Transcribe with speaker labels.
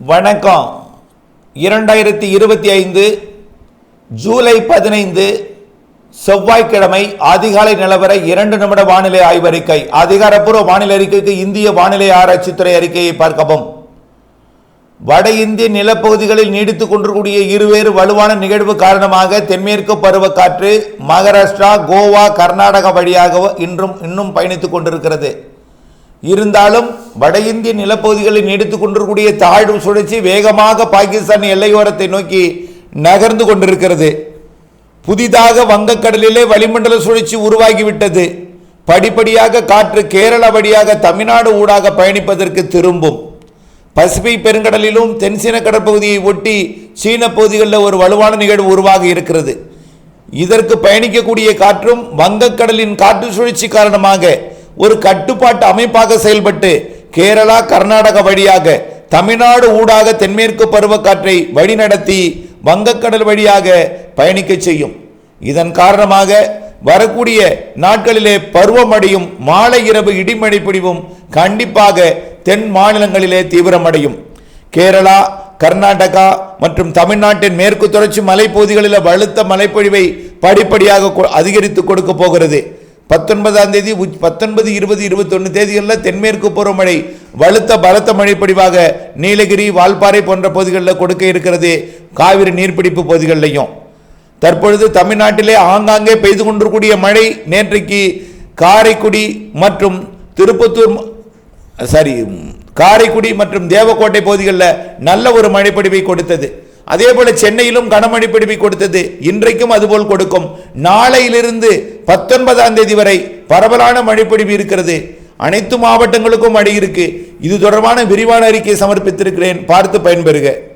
Speaker 1: வணக்கம். இரண்டாயிரத்தி இருபத்தி ஐந்து ஜூலை பதினைந்து செவ்வாய்க்கிழமை அதிகாலை நிலவர இரண்டு நிமிட வானிலை ஆய்வறிக்கை அதிகாரப்பூர்வ வானிலை அறிக்கைக்கு இந்திய வானிலை ஆராய்ச்சித்துறை அறிக்கையை பார்க்கவும். வட இந்திய நிலப்பகுதிகளில் நீடித்துக் கொண்டிருக்கூடிய இருவேறு வலுவான நிகழ்வு காரணமாக தென்மேற்கு பருவக்காற்று மகாராஷ்டிரா கோவா கர்நாடகா வழியாக இன்றும் இன்னும் பயணித்துக் கொண்டிருக்கிறது. இருந்தாலும் வட இந்திய நிலப்பகுதிகளில் நீடித்துக் கொண்டிருக்கூடிய தாழ்வு சுழற்சி வேகமாக பாகிஸ்தான் எல்லையோரத்தை நோக்கி நகர்ந்து கொண்டிருக்கிறது. புதிதாக வங்கக்கடலிலே வளிமண்டல சுழற்சி உருவாகிவிட்டது. படிப்படியாக காற்று கேரள வழியாக தமிழ்நாடு ஊடாக பயணிப்பதற்கு திரும்பும். பசிபிக் பெருங்கடலிலும் தென்சீன கடற்பகுதியை ஒட்டி சீன பகுதிகளில் ஒரு வலுவான நிகழ்வு உருவாக இருக்கிறது. இதற்கு பயணிக்கக்கூடிய காற்றும் வங்கக்கடலின் காற்று சுழற்சி காரணமாக ஒரு கட்டுப்பாட்டு அமைப்பாக செயல்பட்டு கேரளா கர்நாடகா வழியாக தமிழ்நாடு ஊடாக தென்மேற்கு பருவக்காற்றை வழிநடத்தி வங்கக்கடல் வழியாக பயணிக்க செய்யும். இதன் காரணமாக வரக்கூடிய நாட்களிலே பருவமடையும் மாலை இரவு இடிமழை பிடிவும் கண்டிப்பாக தென் மாநிலங்களிலே தீவிரமடையும். கேரளா கர்நாடகா மற்றும் தமிழ்நாட்டின் மேற்கு தொடர்ச்சி மலைப்பகுதிகளில் வலுத்த மழைப்பொழிவை படிப்படியாக கொ- அதிகரித்து கொடுக்க போகிறது. பத்தொன்பதாம் தேதி பத்தொன்பது இருபது இருபத்தொன்று தேதிகளில் தென்மேற்கு பருவமழை வலுத்த பலத்த மழைப்படிவாக நீலகிரி வால்பாறை போன்ற பகுதிகளில் கொடுக்க இருக்கிறது காவிரி நீர்பிடிப்பு பகுதிகளிலையும். தற்பொழுது தமிழ்நாட்டிலே ஆங்காங்கே பெய்து கொண்டிருக்கூடிய மழை நேற்றைக்கு காரைக்குடி மற்றும் திருப்பத்தூர் சாரி காரைக்குடி மற்றும் தேவக்கோட்டை பகுதிகளில் நல்ல ஒரு மழைப்படிவை கொடுத்தது. அதே போல சென்னையிலும் கனமழை பிடிப்பு கொடுத்தது. இன்றைக்கும் அதுபோல் கொடுக்கும். நாளையிலிருந்து பத்தொன்பதாம் தேதி வரை பரவலான மழைப்பிடிப்பு இருக்கிறது. அனைத்து மாவட்டங்களுக்கும் மழை இருக்கு. இது தொடர்பான விரிவான அறிக்கையை சமர்ப்பித்திருக்கிறேன். பார்த்து பயன்பெறுக.